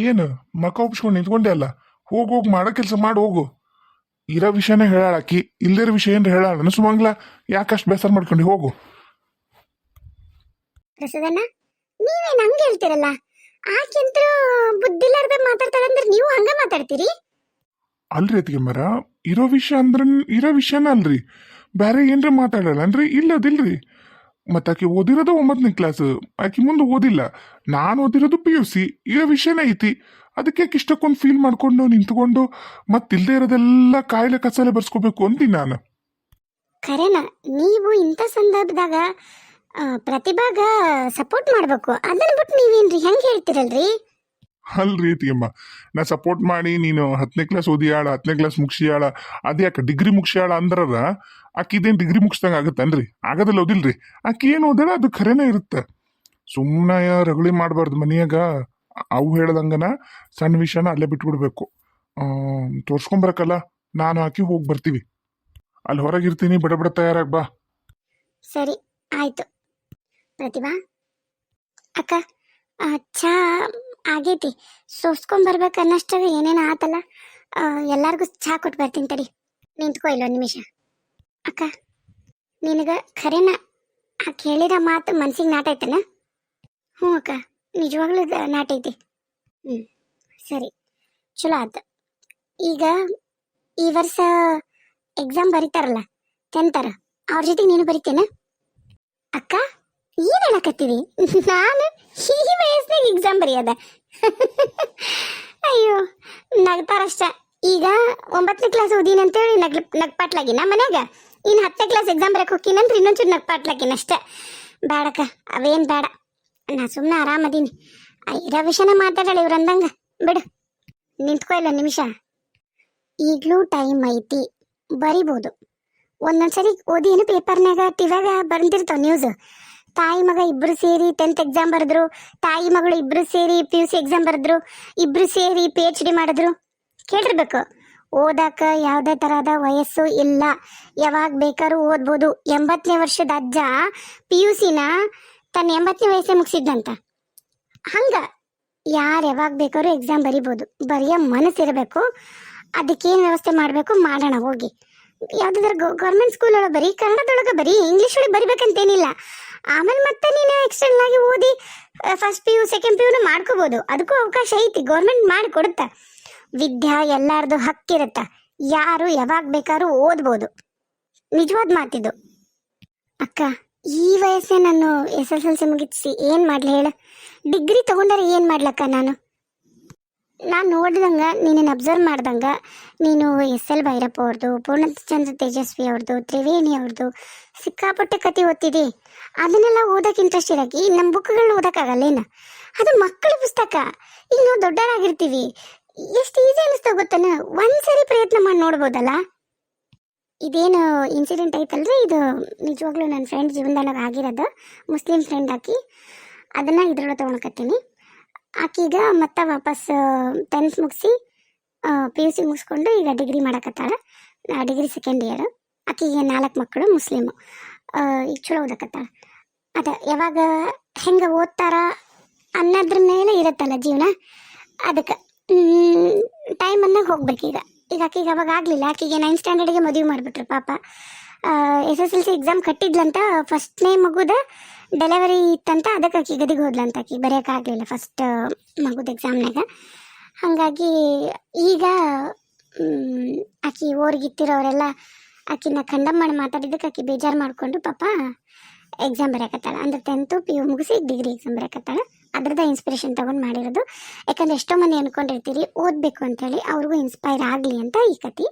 ಏನು? ಮಕ ಒಪ್ಸ್ಕೊಂಡು ನಿಂತ್ಕೊಂಡೆ ಅಲ್ಲ. ಹೋಗಿ ಹೋಗಿ ಮಾಡೋ ಕೆಲಸ ಮಾಡಿ ಹೋಗು. ಇರೋ ವಿಷಯನೇ ಹೇಳಾಕಿ ಇಲ್ದಿರೋ ವಿಷಯ ಏನ್ರ ಹೇಳಾಳ ಸುಮಂಗ್ಲ. ಯಾಕಷ್ಟು ಬೇಸರ ಮಾಡ್ಕೊಂಡು? ಹೋಗು. ಪ್ರಸದಣ್ಣ ನೀವೇನ್ ಆ ಹೇಳ್ತೀರಲ್ಲ? ಆಕೆಂತ್ರು ಬುದ್ಧಿಲಾರ್ದ ಮಾತಾಡ್ತಾಳಂದ್ರೆ ನೀವು ಹಂಗ ಮಾತಾಡ್ತೀರಿ? ಅಲ್ರಿ ಅತಿಗೆ ಮರ. ಇರೋ ವಿಷಯ ಅಂದ್ರ ಇರೋ ವಿಷಯನ ಅಲ್ರಿ. ಬೇರೆ ಏನ್ರ ಮಾತಾಡಲ್ಲ ಅಂದ್ರೆ ಇಲ್ಲದಿಲ್ರಿ. ಮತ್ತೆ ಆಕೆ ಓದಿರೋದು ಒಂಬತ್ತನೇ ಕ್ಲಾಸ್ ಆಕೆ ಮುಂದೆ ಓದಿಲ್ಲ. ನಾನು ಓದಿರೋದು ಪಿ ಯು ಸಿ ಇರೋ ವಿಷಯನೇ ಐತಿ. ಅದಕ್ಕೆ ಆಕೆ ಇಷ್ಟಕ್ಕೊಂದು ಫೀಲ್ ಮಾಡ್ಕೊಂಡು ನಿಂತ್ಕೊಂಡು ಮತ್ತೆ ಇಲ್ಲದೆ ಇರೋದೆಲ್ಲ ಕಾಯಿಲೆ ಕಸಾಲೆ ಬರ್ಸ್ಕೋಬೇಕು ಅಂತೀನಿ ನಾನು. ಖರೇನ, ನೀವು ಇಂಥ ಸಂದರ್ಭದಾಗ ಪ್ರತಿಭಾಗ ಸಪೋರ್ಟ್ ಮಾಡ್ಬೇಕು. ಅದನ್ನ ಬಿಟ್ಟು ನೀವೇನ್ರಿ, ಹೆಂಗ್ ಹೇಳ್ತಿರಲ್ರಿ? ಅಲ್ರಿ ತಿಮ್ಮ ನಾ ಸಪೋರ್ಟ್ ಮಾಡಿ ನೀನು ಹತ್ತನೇ ಕ್ಲಾಸ್ ಓದಿಯಾಳ ಹತ್ತನೇ ಕ್ಲಾಸ್ ಮುಗಿಸಿಯಾಳ ಅದ್ಯಾಕ ಡಿಗ್ರಿ ಮುಗಿಸ್ಯಾಳ ಅಂದ್ರದ ಆಕೆ ಇದೇನು ಡಿಗ್ರಿ ಮುಗಿಸ್ದಂಗೆ ಆಗತ್ತನ್ರಿ? ಆಗದಲ್ಲ ಓದಿಲ್ರಿ ಆಕೆ ಏನು ಓದಾಳ ಅದು ಖರೇನೇ ಇರುತ್ತೆ. ಸುಮ್ಮನೆ ರಗಳಿ ಮಾಡಬಾರ್ದು ಮನೆಯಾಗ. ಅವು ಹೇಳ್ದಂಗನ ಸಣ್ಣ ವಿಷಯನ ಅಲ್ಲೇ ಬಿಟ್ಬಿಡ್ಬೇಕು. ತೋರ್ಸ್ಕೊಂಬರಕಲ್ಲ ನಾನು ಆಕಿ ಹೋಗಿ ಬರ್ತೀವಿ. ಅಲ್ಲಿ ಹೊರಗಿರ್ತೀನಿ ಬಡ ಬಡ ತಯಾರಾಗ್ ಬಾ. ಸರಿ, ಆಯ್ತು. ಪ್ರತಿಭಾ ಅಕ್ಕ ಚಾ ಆಗೈತಿ. ಸೋಸ್ಕೊಂಬರ್ಬೇಕು ಅನ್ನಷ್ಟಾಗ ಏನೇನು ಆತಲ್ಲ. ಎಲ್ಲರಿಗೂ ಎಲ್ಲಾರ್ಗೂ ಚಾ ಕೊಟ್ಟು ಬರ್ತೀನಿ ತಡಿ. ನಿಂತ್ಕೋ ಇಲ್ಲೊಂದು ನಿಮಿಷ. ಅಕ್ಕ, ನಿನಗೆ ಖರೇನ ಆ ಕೇಳಿದ ಮಾತು ಮನ್ಸಿಗೆ ನಾಟೈತನ? ಹ್ಞೂ ಅಕ್ಕ, ನಿಜವಾಗ್ಲೂ ಇದು ನಾಟೈತಿ. ಹ್ಞೂ ಸರಿ. ಚಲೋ ಆಯ್ತು ಈಗ ಈ ವರ್ಷ ಎಕ್ಸಾಮ್ ಬರೀತಾರಲ್ಲ ಟೆಂತರ ಅವ್ರ ಜೊತೆಗೆ ನೀನು ಬರಿತೇನ? ಅಕ್ಕ, ಏನು ಹೇಳಕತ್ತೀವಿ ನಾನು ವಯಸ್ಸಿನಾಗ ಎಕ್ಸಾಮ್ ಬರೆಯೋದ. ಅಯ್ಯೋ ನಗ್ತಾರಷ್ಟ ಈಗ ಒಂಬತ್ತನೇ ಕ್ಲಾಸ್ ಓದಿನ ಅಂತೇಳಿ ನಗ್ ನಗ್ಪಾಟ್ಲಾಗಿನ ಮನ್ಯಾಗ ಇನ್ನು ಹತ್ತನೇ ಕ್ಲಾಸ್ ಎಕ್ಸಾಮ್ ಬರಕ್ ಹೋಗಿನಂದ್ರೆ ಇನ್ನೊಂಚೂರು ನಗ್ಪಾಟ್ಲಾಗಿನ ಅಷ್ಟೇ. ಬೇಡಕ್ಕ ಅವೇನ್ ಬೇಡ ನಾ ಸುಮ್ಮನೆ ಆರಾಮದೀನಿ ಇರೋ ವಿಷಯನ ಮಾತಾಡಲ್ಲ ಇವ್ರು ಅಂದಂಗ. ಬಿಡು. ನಿಂತ್ಕೋ ಇಲ್ಲ, ನಿಮಿಷ. ಈಗಲೂ ಟೈಮ್ ಐತಿ. ಬರಿಬೋದು. ಒಂದೊಂದ್ಸರಿ ಓದಿ ಏನು ಪೇಪರ್ನಾಗ ಟಿವ್ಯಾಗ ಬಂದಿರ್ತಾವ ನ್ಯೂಸ್ ತಾಯಿ ಮಗ ಇಬ್ರು ಸೇರಿ ಟೆಂತ್ ಎಕ್ಸಾಮ್ ಬರೆದ್ರು. ತಾಯಿ ಮಗಳು ಇಬ್ರು ಸೇರಿ ಪಿ ಯು ಸಿ ಎಕ್ಸಾಮ್ ಬರೆದ್ರು. ಇಬ್ರು ಸೇರಿ ಪಿ ಎಚ್ ಡಿ ಮಾಡಿದ್ರು. ಕೇಳಿರ್ಬೇಕು. ಓದಾಕ ಯಾವುದೇ ತರಹದ ವಯಸ್ಸು ಇಲ್ಲ. ಯಾವಾಗ ಬೇಕಾದ್ರೂ ಓದ್ಬೋದು. ಎಂಬತ್ತನೇ ವರ್ಷದ ಅಜ್ಜ ಪಿ ಯು ಸಿನ ತನ್ನ ಎಂಬತ್ತನೇ ವಯಸ್ಸೇ ಮುಗಿಸಿದ್ದಂತ ಹಂಗ ಯಾರು ಯಾವಾಗ ಬೇಕಾದ್ರೂ ಎಕ್ಸಾಮ್ ಬರಿಬೋದು. ಬರೆಯೋ ಮನಸ್ಸಿರಬೇಕು. ಅದಕ್ಕೇನು ವ್ಯವಸ್ಥೆ ಮಾಡಬೇಕು? ಮಾಡೋಣ, ಹೋಗಿ. ಯಾವುದಾದ್ರು ಗೌರ್ಮೆಂಟ್ ಸ್ಕೂಲ್ ಒಳಗೆ ಬರೀ ಕನ್ನಡದೊಳಗೆ ಬರೀ ಇಂಗ್ಲೀಷ್ ಒಳಗೆ ಬರಿಬೇಕಂತೇನಿಲ್ಲ. ಆಮೇಲೆ ಮತ್ತೆ ನೀನು ಎಕ್ಸ್ಟರ್ನಲ್ ಆಗಿ ಓದಿ first P U second P ಯುನು ಮಾಡ್ಕೋಬಹುದು ಅದಕ್ಕೂ ಅವಕಾಶ ಐತಿ ಗೌರ್ಮೆಂಟ್ ಮಾಡಿ ಕೊಡುತ್ತ. ವಿದ್ಯಾ ಎಲ್ಲಾರ್ದು ಹಕ್ಕಿರುತ್ತ ಯಾರು ಯಾವಾಗ ಬೇಕಾದ್ರೂ ಓದ್ಬೋದು. ನಿಜವಾದ ಮಾತಿದು. ಅಕ್ಕ, ಈ ವಯಸ್ಸೇ ನಾನು ಎಸ್ ಎಸ್ ಎಲ್ ಸಿ ಮುಗಿಸಿ ಏನು ಮಾಡಲಿ ಹೇಳ? ಡಿಗ್ರಿ ತಗೊಂಡರೆ ಏನು ಮಾಡ್ಲಕ್ಕ ನಾನು? ನಾನು ನೋಡಿದಂಗ, ನೀನೇನು ಅಬ್ಸರ್ವ್ ಮಾಡ್ದಂಗೆ, ನೀನು ಎಸ್ ಎಲ್ ಭೈರಪ್ಪ ಅವ್ರದ್ದು ಪೂರ್ಣಚಂದ್ರ ತೇಜಸ್ವಿ ಅವ್ರದ್ದು ತ್ರಿವೇಣಿ ಅವ್ರದ್ದು ಸಿಕ್ಕಾಪಟ್ಟೆ ಕತೆ ಓದ್ತಿದ್ದಿ ಅದನ್ನೆಲ್ಲ ಓದೋಕೆ ಇಂಟ್ರೆಸ್ಟ್ ಇರಕ್ಕೆ ನಮ್ಮ ಬುಕ್ಗಳನ್ನ ಓದಕ್ಕಾಗಲ್ಲೇನ ಅದು ಮಕ್ಕಳ ಪುಸ್ತಕ. ಈಗ ನಾವು ದೊಡ್ಡವರಾಗಿರ್ತೀವಿ. ಎಷ್ಟು ಈಸಿ ಅನಿಸ್ತಾ ಗೊತ್ತಾನ? ಒಂದ್ಸರಿ ಪ್ರಯತ್ನ ಮಾಡಿ ನೋಡ್ಬೋದಲ್ಲ? ಇದೇನು ಇನ್ಸಿಡೆಂಟ್ ಐತಲ್ರಿ ಇದು ನಿಜವಾಗ್ಲೂ ನನ್ನ ಫ್ರೆಂಡ್ ಜೀವನದಾಗ ಆಗಿರೋದು. ಮುಸ್ಲಿಂ ಫ್ರೆಂಡ್ ಹಾಕಿ ಅದನ್ನು ಇದ್ರೊಳಗೆ ತೊಗೊಳಕತ್ತೀನಿ ಆಕೀಗ ಮತ್ತೆ ವಾಪಸ್ ಟೆಂತ್ ಮುಗಿಸಿ ಪಿ ಯು ಸಿ ಮುಗಿಸ್ಕೊಂಡು ಈಗ ಡಿಗ್ರಿ ಮಾಡಕತ್ತಾಳ. ಡಿಗ್ರಿ ಸೆಕೆಂಡ್ ಇಯರ್ ಆಕಿಗೆ ನಾಲ್ಕು ಮಕ್ಕಳು ಮುಸ್ಲಿಮು. ಈಗ ಚಲೋ ಓದಕತ್ತಾಳ. ಅದ, ಯಾವಾಗ ಹೆಂಗೆ ಓದ್ತಾರ ಅನ್ನೋದ್ರ ಮೇಲೆ ಇರುತ್ತಲ್ಲ ಜೀವನ, ಅದಕ್ಕೆ ಟೈಮನ್ನಾಗ ಹೋಗ್ಬೇಕೀಗ. ಈಗ ಆಕಿಗೆ ಅವಾಗ ಆಗಲಿಲ್ಲ. ಆಕಿಗೆ ನೈನ್ ಸ್ಟ್ಯಾಂಡರ್ಡಿಗೆ ಮದುವೆ ಮಾಡಿಬಿಟ್ರು ಪಾಪ. S S L C exam ಕಟ್ಟಿದ್ಲಂತ ಫಸ್ಟ್ನೇ ಮಗುದ ಡೆಲಿವರಿ ಇತ್ತಂತ ಅದಕ್ಕೆ ಆಕಿ ಗದಿಗೆ ಹೋದ್ಲಂತ ಆಕಿ ಬರೆಯೋಕ್ಕಾಗಲಿಲ್ಲ ಫಸ್ಟ್ ಮಗುದ ಎಕ್ಸಾಮ್ನಾಗ ಹಾಗಾಗಿ ಈಗ ಆಕಿ ಓರ್ಗಿತ್ತಿರೋರೆಲ್ಲ ಆಕಿನ ಖಂಡಮ್ ಮಾಡಿ ಮಾತಾಡಿದ್ದಕ್ಕೆ ಆಕಿ ಬೇಜಾರು ಮಾಡಿಕೊಂಡು ಪಾಪ ಎಕ್ಸಾಮ್ ಬರೆಯಕತ್ತಾಳ. ಅಂದ್ರೆ ಟೆಂತು ಪಿ ಯು ಮುಗಿಸಿ ಡಿಗ್ರಿ ಎಕ್ಸಾಮ್ ಬರೆಯಕತ್ತಾಳ. ಅದ್ರದ್ದು ಇನ್ಸ್ಪಿರೇಷನ್ ತೊಗೊಂಡು ಮಾಡಿರೋದು. ಯಾಕಂದ್ರೆ ಎಷ್ಟೋ ಮಂದಿ ಅಂದ್ಕೊಂಡಿರ್ತೀರಿ ಓದಬೇಕು ಅಂತೇಳಿ ಅವ್ರಿಗೂ ಇನ್ಸ್ಪೈರ್ ಆಗಲಿ ಅಂತ ಈ ಕತೆ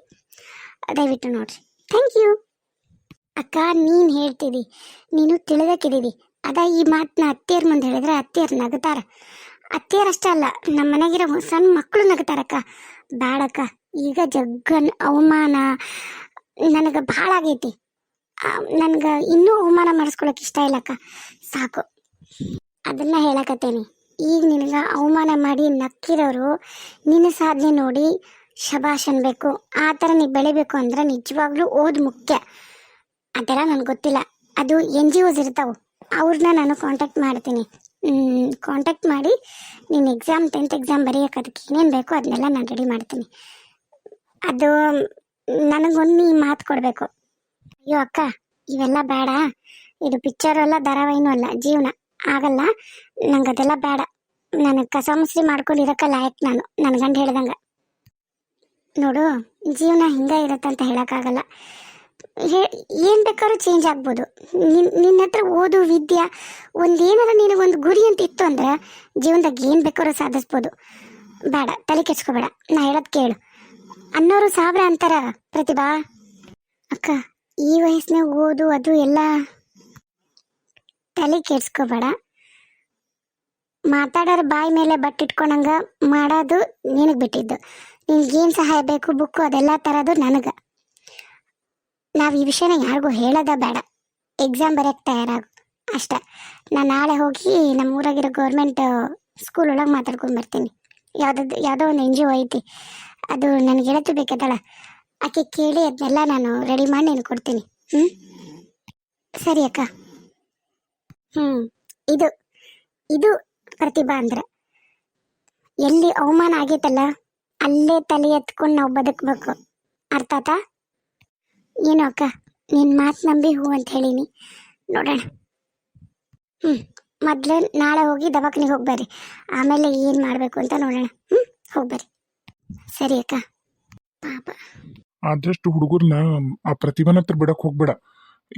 ದಯವಿಟ್ಟು ನೋಡ್ರಿ. ಥ್ಯಾಂಕ್ ಯು ಅಕ್ಕ, ನೀನು ಹೇಳ್ತಿದಿ ನೀನು ತಿಳಿದಕ್ಕಿದ್ದೀವಿ ಅದ ಈ ಮಾತನ್ನ ಅತ್ತೆಯರ್ ಮುಂದೆ ಹೇಳಿದ್ರೆ ಅತ್ತಿಯರ್ ನಗತಾರ. ಅತ್ತಿಯರ್ ಅಷ್ಟೇ ಅಲ್ಲ ನಮ್ಮ ಮನೆಗಿರೋ ಸಣ್ಣ ಮಕ್ಕಳು ನಗುತ್ತಾರಕ್ಕ ಬ್ಯಾಡಕ್ಕ, ಈಗ ಜಗ್ಗನ್ ಅವಮಾನ ನನಗೆ ಭಾಳ ಆಗೈತಿ. ನನಗೆ ಇನ್ನೂ ಅವಮಾನ ಮಾಡಿಸ್ಕೊಳಕ್ ಇಷ್ಟ ಇಲ್ಲಕ್ಕ. ಸಾಕು. ಅದನ್ನ ಹೇಳಕತ್ತೇನಿ. ಈಗ ನಿನಗೆ ಅವಮಾನ ಮಾಡಿ ನಕ್ಕಿರೋರು ನಿನ್ನ ಸಾಧನೆ ನೋಡಿ ಶಬಾಷ್ ಅನ್ಬೇಕು ಆ ಥರ ನೀ ಬೆಳಿಬೇಕು ಅಂದ್ರೆ ನಿಜವಾಗ್ಲೂ ಓದ್ ಮುಖ್ಯ. ಥರ ನನಗೆ ಗೊತ್ತಿಲ್ಲ. ಅದು ಎನ್ ಜಿ ಓಸ್ ಇರ್ತಾವೆ. ಅವ್ರನ್ನ ನಾನು ಕಾಂಟ್ಯಾಕ್ಟ್ ಮಾಡ್ತೀನಿ. ಕಾಂಟ್ಯಾಕ್ಟ್ ಮಾಡಿ ನೀನು ಎಕ್ಸಾಮ್ ಟೆಂತ್ ಎಕ್ಸಾಮ್ ಬರೆಯೋಕೆ ಅದಕ್ಕೆ ಏನೇನು ಬೇಕೋ ಅದನ್ನೆಲ್ಲ ನಾನು ರೆಡಿ ಮಾಡ್ತೀನಿ. ಅದು, ನನಗೊಂದು ನೀ ಮಾತು ಕೊಡಬೇಕು. ಅಯ್ಯೋ ಅಕ್ಕ, ಇವೆಲ್ಲ ಬೇಡ ಇದು ಪಿಕ್ಚರ್ ಅಲ್ಲ, ಧಾರಾವಾಹಿನೂ ಅಲ್ಲ, ಜೀವನ. ಆಗಲ್ಲ, ನಂಗೆ ಅದೆಲ್ಲ ಬೇಡ ನನಗೆ ಕಸ ಮುಸ್ರಿ ಮಾಡ್ಕೊಂಡು ಇರೋಕ್ಕೆ ಲಾಯಕ್ ನಾನು ನನ್ನ ಗಂಡ ಹೇಳ್ದಂಗೆ. ನೋಡು, ಜೀವನ ಹಿಂಗೆ ಇರುತ್ತಂತ ಹೇಳೋಕ್ಕಾಗಲ್ಲ. ಏನು ಬೇಕಾದ್ರೂ ಚೇಂಜ್ ಆಗ್ಬೋದು. ನಿನ್ನ ನಿನ್ನ ಹತ್ರ ಓದು, ವಿದ್ಯೆ ಒಂದೇನಾರ ನಿನಗೊಂದು ಗುರಿ ಅಂತ ಇತ್ತು ಅಂದ್ರೆ ಜೀವನದಾಗ ಏನು ಬೇಕಾದ್ರೂ ಸಾಧಿಸ್ಬೋದು. ಬೇಡ, ತಲೆ ಕೆಚ್ಕೋಬೇಡ ನಾ ಹೇಳೋದು ಕೇಳು. ಅನ್ನೋರು ಸಾವಿರ ಅಂತಾರ ಪ್ರತಿಭಾ? ಅಕ್ಕ, ಈ ವಯಸ್ಸಿನಾಗ ಓದು, ಅದು ಎಲ್ಲ ತಲೆ ಕೆಡ್ಸ್ಕೋಬೇಡ. ಮಾತಾಡೋರ ಬಾಯಿ ಮೇಲೆ ಬಟ್ಟಿಟ್ಕೊಂಡಂಗ ಮಾಡೋದು ನಿನಗೆ ಬಿಟ್ಟಿದ್ದು. ನಿನ್ಗೇನು ಸಹಾಯ ಬೇಕು, ಬುಕ್ಕು ಅದೆಲ್ಲ ತರೋದು ನನಗೆ. ನಾವು ಈ ವಿಷಯನ ಯಾರಿಗೂ ಹೇಳೋದ ಬೇಡ. ಎಕ್ಸಾಮ್ ಬರೆಯೋಕ್ಕೆ ತಯಾರಾಗು. ಅಷ್ಟೆ. ನಾನು ನಾಳೆ ಹೋಗಿ ನಮ್ಮ ಊರಾಗಿರೋ ಗೌರ್ಮೆಂಟ್ ಸ್ಕೂಲ್ ಒಳಗೆ ಮಾತಾಡ್ಕೊಂಡು ಬರ್ತೀನಿ. ಯಾವುದಾದ್ರು ಯಾವುದೋ ಒಂದು ಎನ್ ಜಿ ಒ ಐತಿ. ಅದು ನನಗೆ ಗೆಳತಿ ಬೇಕಾದಳ. ಆಕೆ ಕೇಳಿ ಅದನ್ನೆಲ್ಲ ನಾನು ರೆಡಿ ಮಾಡಿ ಕೊಡ್ತೀನಿ. ಹ್ಞೂ ಸರಿ ಅಕ್ಕ. ಹ್ಞೂ ಇದು ಇದು ಪ್ರತಿಭಾ ಅಂದ್ರೆ. ಎಲ್ಲಿ ಅವಮಾನ ಆಗೈತಲ್ಲ, ಅಲ್ಲೇ ತಲೆ ಎತ್ಕೊಂಡು ನಾವು ಬದುಕಬೇಕು. ಅರ್ಥ ಆತಾ? ಏನು ಅಕ್ಕ? ನಿನ್ನ ಮಾತು ನಂಬಿ ಹೂ ಅಂತ ಹೇಳೀನಿ. ನೋಡೋಣ. ಹ್ಞೂ ಮೊದಲು ನಾಳೆ ಹೋಗಿ ದವಾಖಾನಿಗೆ ಹೋಗ್ಬರ್ರಿ. ಆಮೇಲೆ ಏನು ಮಾಡಬೇಕು ಅಂತ ನೋಡೋಣ. ಹ್ಞೂ ಹೋಗ್ಬರ್ರಿ. ಸರಿ ಅಕ್ಕ. ಪಾಪ. ಆದಷ್ಟು ಹುಡುಗರ್ನ ಆ ಪ್ರತಿಭಾನ ಹತ್ರ ಬಿಡಕ್ಕೆ ಹೋಗ್ಬೇಡ.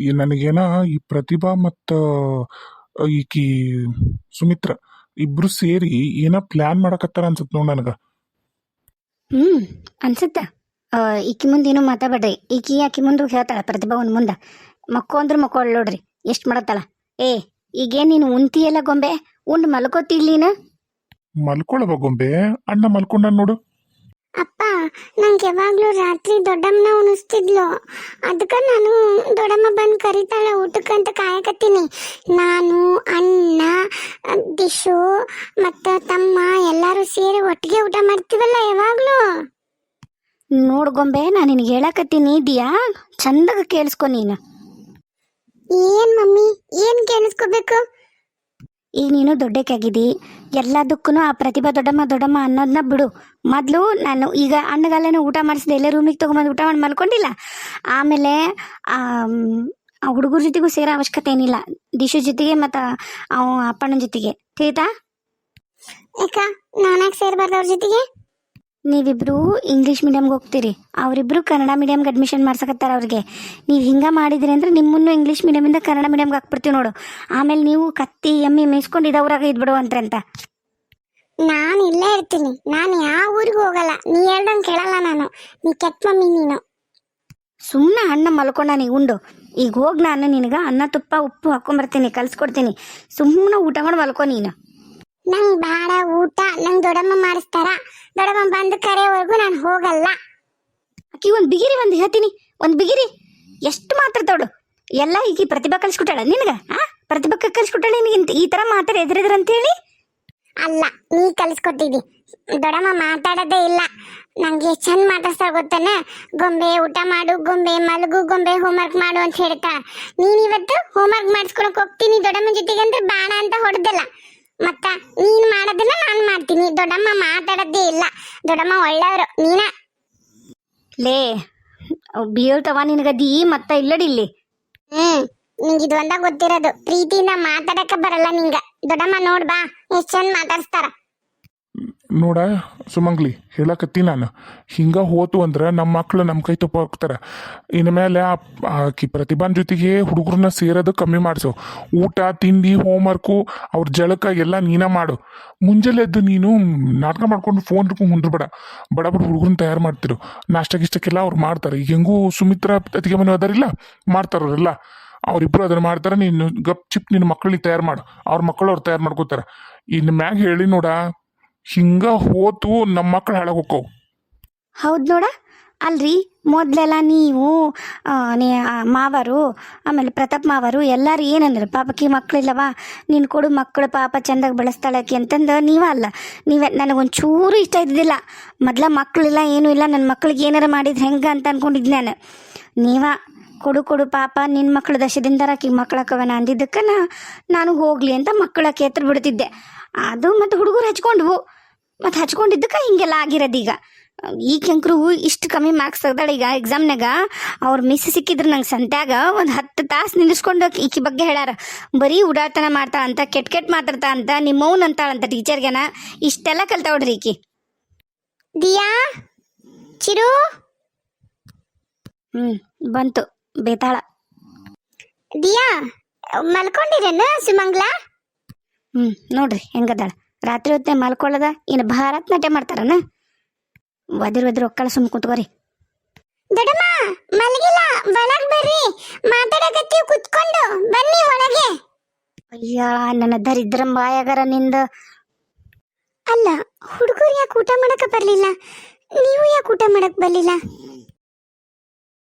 ಈ ನನಗೇನ ಈ ಪ್ರತಿಭಾ ಮತ್ತು ಈಕಿ ಸುಮಿತ್ರ ಇಬ್ರು ಸೇರಿ ಏನೋ ಪ್ಲಾನ್ ಮಾಡಕತ್ತಾರ ಅನ್ಸುತ್ತೆ ನೋಡ್ ನನಗೆ. ಹ್ಞೂ ಅನ್ಸುತ್ತ. ಈಕಿ ಮುಂದೆ ಏನೂ ಮಾತಾಡ್ಬೇಡ್ರಿ. ಈಕಿ ಆಕಿ ಮುಂದೆ ಹೇಳ್ತಾಳ ಪ್ರತಿಭಾವನ್ ಮುಂದೆ. ಮಕ್ಕೋ ಅಂದ್ರೆ ಮಕ್ಕೋಳ್ ನೋಡ್ರಿ. ಎಷ್ಟು ಮಾಡತ್ತಲ್ಲ ಏ ಈಗೇನು ನೀನು ಉಂತಿಯಲ್ಲ ಗೊಂಬೆ? ಉಂಡ್ ಮಲ್ಕೋತಿರ್ಲಿನ ನೀನು? ಮಲ್ಕೊಳವ ಗೊಂಬೆ. ಅಣ್ಣ ಮಲ್ಕೊಂಡ ನೋಡು. ಅಪ್ಪ ನಂಗೆ ಯಾವಾಗ್ಲೂ ರಾತ್ರಿ ದೊಡ್ಡಮ್ಮನ ಉಣಿಸ್ತಿದ್ಲು. ಅದಕ್ಕೆ ನಾನು ದೊಡ್ಡಮ್ಮ ಬಂದು ಕರಿತಾಳೆ ಊಟಕ್ಕಂತ ಕಾಯಕತ್ತೀನಿ. ನಾನು ಅಣ್ಣ ದಿಶು ಮತ್ತು ತಮ್ಮ ಎಲ್ಲರೂ ಸೇರಿ ಒಟ್ಟಿಗೆ ಊಟ ಮಾಡ್ತೀವಲ್ಲ ಯಾವಾಗಲೂ? ನೋಡ್ ಗೊಂಬೆ ನಾನು ನಿನಗೆ ಹೇಳಕತ್ತೀನಿ. ಇದೆಯಾ ಚಂದಾಗ ಕೇಳಿಸ್ಕೊ ನೀನು. ಏನ್ ಮಮ್ಮಿ? ಏನ್ ಕೇಳಿಸ್ಕೋಬೇಕು? ಈಗ ನೀನು ದೊಡ್ಡಕ್ಕಾಗಿದ್ದಿ. ಎಲ್ಲದಕ್ಕೂ ಆ ಪ್ರತಿಭಾ ದೊಡ್ಡಮ್ಮ ದೊಡ್ಡಮ್ಮ ಅನ್ನೋದನ್ನ ಬಿಡು. ಮೊದಲು ನಾನು ಈಗ ಅಣ್ಣಗಲ್ಲೇನೋ ಊಟ ಮಾಡಿಸಿದೆ ಎಲ್ಲ ರೂಮಿಗೆ ತೊಗೊಂಬಂದು ಊಟ ಮಾಡಿ ಮಲ್ಕೊಂಡಿಲ್ಲ ಆಮೇಲೆ ಆ ಹುಡುಗರ ಜೊತೆಗೂ ಸೇರೋ ಅವಶ್ಯಕತೆ ಏನಿಲ್ಲ. ದಿಶು ಜೊತೆಗೆ ಮತ್ತು ಅವ ಅಪ್ಪಣ್ಣನ ಜೊತೆಗೆ. ತಿಳಿತಾ? ಯಾಕ? ಯಾಕೆ ಸೇರ್ಬಾರ್ದು ಅವ್ರ ಜೊತೆಗೆ? ನೀವಿಬ್ರು ಇಂಗ್ಲೀಷ್ ಮೀಡಿಯಮ್ಗೆ ಹೋಗ್ತೀರಿ. ಅವರಿಬ್ರು ಕನ್ನಡ ಮೀಡಿಯಮ್ಗೆ ಅಡ್ಮಿಷನ್ ಮಾಡ್ಸಕತ್ತಾರ ಅವ್ರಿಗೆ. ನೀವು ಹಿಂಗೆ ಮಾಡಿದ್ರಿ ಅಂದ್ರೆ ನಿಮ್ಮನ್ನು ಇಂಗ್ಲೀಷ್ ಮೀಡಿಯಮಿಂದ ಕನ್ನಡ ಮೀಡಿಯಮ್ಗೆ ಹಾಕ್ಬಿಡ್ತೀವಿ ನೋಡು. ಆಮೇಲೆ ನೀವು ಕತ್ತಿ ಎಮ್ಮಿ ಮೇಯ್ಸ್ಕೊಂಡು ಇದ್ದವ್ರಾಗ ಇದ್ಬಿಡು ಅಂತ ನಾನು ಇಲ್ಲೇ ಇರ್ತೀನಿ. ನಾನು ಯಾವ ಊರಿಗೂ ಹೋಗಲ್ಲ. ನೀ ಹೇಳ್ದಂಗೆ ಕೇಳಲ್ಲ ನಾನು. ನೀ ಕೆಟ್ಟ ಮಮ್ಮಿ ನೀನು. ಸುಮ್ಮನೆ ಅಣ್ಣ ಮಲ್ಕೊಂಡ ನೀ ಉಂಡು. ಈಗ ಹೋಗಿ ನಾನು ನಿನಗೆ ಅನ್ನ ತುಪ್ಪ ಉಪ್ಪು ಹಾಕೊಂಬರ್ತೀನಿ ಕಲ್ಸ್ಕೊಡ್ತೀನಿ. ಸುಮ್ಮನೆ ಊಟ ಮಾಡಿ ಮಲ್ಕೊ ನೀನು. ನಂಗ್ ಬೇಡ ಊಟ ನಂಗ್ ದೊಡಮ್ಮ ಮಾಡಿಸ್ತಾರ. ದೊಡ್ಡಮ್ಮ ಬಂದು ಕರೆವರೆಗೂ ನಾನು ಹೋಗಲ್ಲ. ಆಕಿ ಒಂದು ಬಿಗಿರಿ ಒಂದು ಹೇಳ್ತೀನಿ. ಒಂದು ಬಿಗಿರಿ. ಎಷ್ಟು ಮಾತಾಡ್ತಾವಳು ಎಲ್ಲ ಈಗ ಪ್ರತಿಭಾ ಕಲ್ಸ್ಕೊಟ್ಟಾಳ ನಿನಗೆ? ಆ? ಪ್ರತಿಭಾ ಕಲ್ಸ್ಕೊಟ್ಟಾಳ ನಿನಗೆ ಈ ಥರ ಮಾತಾಡ ಎದುರೆದ್ರ ಅಂತೇಳಿ ಅಲ್ಲ ನೀ ಕಲಿಸ್ಕೊಟ್ಟಿದ್ದಿ ದೊಡ್ಡಮ್ಮ ಮಾತಾಡೋದೇ ಇಲ್ಲ. ನಂಗೆ ಚಂದ ಮಾತಾಡ್ಸ್ತಾ ಗೊತ್ತಾನೆ? ಗೊಂಬೆ ಊಟ ಮಾಡು ಗೊಂಬೆ ಮಲಗು ಗೊಂಬೆ ಹೋಮ್ವರ್ಕ್ ಮಾಡು ಅಂತ ಹೇಳ್ತಾ ನೀನ್ ಇವತ್ತು ಹೋಮ್ವರ್ಕ್ ಮಾಡಿಸ್ಕೊಳಕ್ ಹೋಗ್ತೀನಿ ದೊಡಮ್ಮನ ಜೊತೆಗೆ ಅಂದ್ರೆ ಬಾಣ ಅಂತ ಹೊಡೆದಿಲ್ಲ. ಮತ್ತ ನೀನ್ ಮಾಡೋದನ್ನ ನಾನ್ ಮಾಡ್ತೀನಿ. ದೊಡ್ಡಮ್ಮ ಮಾತಾಡೋದೇ ಇಲ್ಲ. ದೊಡ್ಡಮ್ಮ ಒಳ್ಳೆಯವರು. ನೀನ? ಲೇ ಬೀಳ್ತವ ನಿನಗದಿ ಮತ್ತ ಇಲ್ಲಡಿ ಇಲ್ಲಿ. ಹ್ಮ್ ನಿಂಗೆ ಇದು ಒಂದ ಗೊತ್ತಿರೋದು. ಪ್ರೀತಿಯಿಂದ ಮಾತಾಡಕ ಬರಲ್ಲ ನಿಂಗ. ದೊಡ್ಡಮ್ಮ ನೋಡ್ ಬಾ ಎಷ್ಟ್ ಚಂದ ಮಾತಾಡ್ಸ್ತಾರ. ನೋಡ ಸುಮಂಗ್ಲಿ, ಹೇಳಕತ್ತಿ ನಾನು. ಹಿಂಗ ಹೋತು ಅಂದ್ರೆ ನಮ್ಮ ಮಕ್ಳು ನಮ್ಮ ಕೈ ತಪ್ಪ ಹೋಗ್ತಾರೆ ಇನ್ನು ಮೇಲೆ ಆಕಿ ಪ್ರತಿಭಾನ್ ಜೊತೆಗೆ ಹುಡುಗರನ್ನ ಸೇರೋದು ಕಮ್ಮಿ ಮಾಡಿಸು. ಊಟ, ತಿಂಡಿ ಹೋಮ್ವರ್ಕು ಅವ್ರ ಜಳಕ ಎಲ್ಲ ನೀನೇ ಮಾಡು. ಮುಂಜಾನೆ ಎದ್ದು ನೀನು ನಾಟಕ ಮಾಡ್ಕೊಂಡು ಫೋನ್ ಹಿಡ್ಕೊಂಡು ಕುಂದ್ರಬೇಡ. ಬಡ ಬಡ ಹುಡುಗರನ್ನ ತಯಾರು ಮಾಡ್ತಿರು. ನಾಷ್ಟ ಗಿಷ್ಟಕ್ಕೆಲ್ಲ ಅವ್ರು ಮಾಡ್ತಾರೆ. ಈಗ ಹೆಂಗೂ ಸುಮಿತ್ರ ಅತಿಗೆ ಮನೆ ಅದಾರಿಲ್ಲ? ಮಾಡ್ತಾರವ್ರೆಲ್ಲ. ಅವ್ರಿಬ್ರು ಅದನ್ನ ಮಾಡ್ತಾರೆ. ನೀನು ಗಪ್ ಚಿಪ್ ನಿನ್ನ ಮಕ್ಕಳಿಗೆ ತಯಾರು ಮಾಡು. ಅವ್ರ ಮಕ್ಕಳು ಅವ್ರು ತಯಾರು ಮಾಡ್ಕೋತಾರ. ಇನ್ನು ಮ್ಯಾಗ ಹೇಳಿ ನೋಡ. ಹಿಂಗ ಹೋತು ನಮ್ಮ ಮಕ್ಳು ಹಾಳಾಗ ಹೋಕ್ಕವು ಹೌದು ನೋಡ, ಅಲ್ರಿ, ಮೊದ್ಲೆಲ್ಲ ನೀವು ಮಾವರು, ಆಮೇಲೆ ಪ್ರತಾಪ್ ಮಾವರು ಎಲ್ಲರೂ ಏನಂದ್ರು, ಪಾಪಕ್ಕೆ ಮಕ್ಕಳಿಲ್ಲವ ನೀನು ಕೊಡು ಮಕ್ಕಳು ಪಾಪ ಚಂದಾಗ ಬೆಳೆಸ್ತಾಳಕ್ಕೆ ಅಂತಂದು ನೀವ ಅಲ್ಲ, ನೀವೇ, ನನಗೊಂಚೂರು ಇಷ್ಟ ಇದ್ದಿದ್ದಿಲ್ಲ. ಮೊದ್ಲ ಮಕ್ಕಳಿಲ್ಲ ಏನೂ ಇಲ್ಲ ನನ್ನ ಮಕ್ಳಿಗೆ ಏನಾರ ಮಾಡಿದ್ರೆ ಹೆಂಗೆ ಅಂತ ಅನ್ಕೊಂಡಿದ್ದು ನಾನು. ನೀವ, ಕೊಡು ಕೊಡು ಪಾಪ ನಿನ್ನ ಮಕ್ಕಳ ದಶದಿಂದ ಆಕಿ ಮಕ್ಕಳಕ್ಕವನ ಅಂದಿದ್ದಕ್ಕೆ ನಾನು ಹೋಗ್ಲಿ ಅಂತ ಮಕ್ಕಳ ಕೇತ್ರ ಬಿಡ್ತಿದ್ದೆ. ಅದು ಮತ್ತು ಹುಡುಗರು ಹಚ್ಕೊಂಡ್ವು. ಮತ್ತು ಹಚ್ಕೊಂಡಿದ್ದಕ್ಕೆ ಹಿಂಗೆಲ್ಲ ಆಗಿರೋದು ಈಗ. ಈ ಕೆಂಕರು ಇಷ್ಟು ಕಮ್ಮಿ ಮಾರ್ಕ್ಸ್ ತೆಗ್ದಾಳೆ ಈಗ ಎಕ್ಸಾಮ್ನಾಗ ಅವ್ರ ಮಿಸ್ ಸಿಕ್ಕಿದ್ರು ನಂಗೆ ಸಂತ್ಯಾಗ ಒಂದು ಹತ್ತು ತಾಸು ನಿಲ್ಲಿಸ್ಕೊಂಡು ಈಕಿ ಬಗ್ಗೆ ಹೇಳ್ಯಾರ. ಬರೀ ಉಡಾಟನ ಮಾಡ್ತಾಳ ಅಂತ ಕೆಟ್ಟ ಕೆಟ್ಟ ಮಾತಾಡ್ತಾ ಅಂತ ನಿಮ್ಮವ್ನ ಅಂತಾಳಂತ ಟೀಚರ್ಗೆನ ಇಷ್ಟೆಲ್ಲ ಕಲ್ತಾವಡ್ರಿ ಈಕಿ. ದಿಯಾ? ಚಿರು? ಹ್ಞೂ ಬಂತು. ಬೇತಾಳ. ದಿಯಾ ಮಲ್ಕೊಂಡಿರೇನು ಸುಮಂಗ್ಲಾ? ಹ್ಞೂ ನೋಡ್ರಿ ಹೆಂಗದಾಳ. ರಾತ್ರಿ ಹೊತ್ತೆ ಮಲ್ಕೊಳ್ಳೋದ? ಇನ್ನು ಭರತನಾಟ್ಯ ಮಾಡ್ತಾರನ? ಒದಿರ್ ಒದಿರ್ ಒಕ್ಕಳ ಸುಮ್ ಕುತ್ಕೋರಿ. ದೊಡಮ್ಮ ಮಲಗಿಲ್ಲ. ಒಳಗ್ ಬರ್ರಿ. ಮಾತಾಡಕತ್ತೀವಿ ಕುತ್ಕೊಂಡು. ಬನ್ನಿ ಒಳಗೆ. ಅಯ್ಯ ನನ್ನ ದರಿದ್ರ ಮಾಯಾಗರ ನಿಂದ. ಅಲ್ಲ ಹುಡುಗರು ಯಾಕೆ ಊಟ ಮಾಡಕ ಬರ್ಲಿಲ್ಲ? ನೀವು ಯಾಕೆ ಊಟ ಮಾಡಕ್ ಬರ್ಲಿಲ್ಲ?